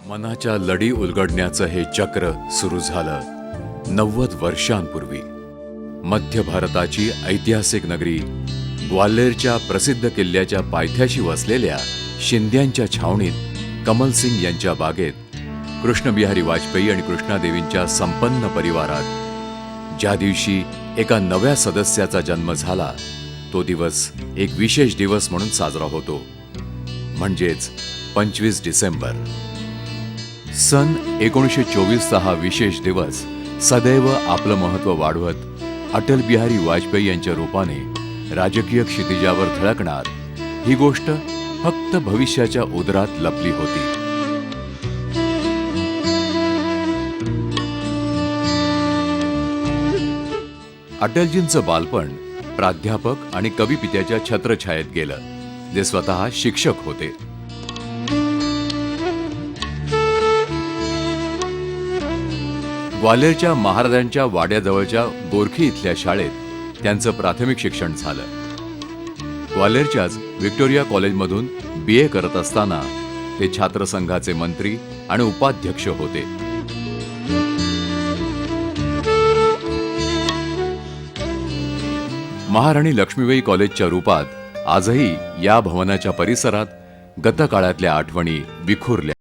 मनाच्या लढी उलगडण्याचं हे चक्र सुरू झालं. नव्वद वर्षांपूर्वी मध्य भारताची ऐतिहासिक नगरी ग्वाल्हेरच्या प्रसिद्ध किल्ल्याच्या पायथ्याशी वसलेल्या शिंद्यांच्या छावणीत कमलसिंग यांच्या बागेत कृष्णबिहारी वाजपेयी आणि कृष्णादेवींच्या संपन्न परिवारात ज्या दिवशी एका नव्या सदस्याचा जन्म झाला तो दिवस एक विशेष दिवस म्हणून साजरा होतो. म्हणजेच पंचवीस डिसेंबर. सन एकोणीसशे चोवीसचा हा विशेष दिवस सदैव आपलं महत्त्व वाढवत अटल बिहारी वाजपेयी यांच्या रूपाने राजकीय क्षितिजावर धडकणार ही गोष्ट फक्त भविष्याच्या उदरात लपली होती. अटलजींचं बालपण प्राध्यापक आणि कविपित्याच्या छत्रछायेत गेलं जे स्वतः शिक्षक होते. ग्वाल्हेरच्या महाराजांच्या वाड्याजवळच्या गोरखी इथल्या शाळेत त्यांचं प्राथमिक शिक्षण झालं. ग्वाल्हेरच्याच व्हिक्टोरिया कॉलेजमधून बी ए करत असताना ते छात्रसंघाचे मंत्री आणि उपाध्यक्ष होते. महाराणी लक्ष्मीबाई कॉलेजच्या रूपात आजही या भवनाच्या परिसरात गतकाळातल्या आठवणी विखुरल्या.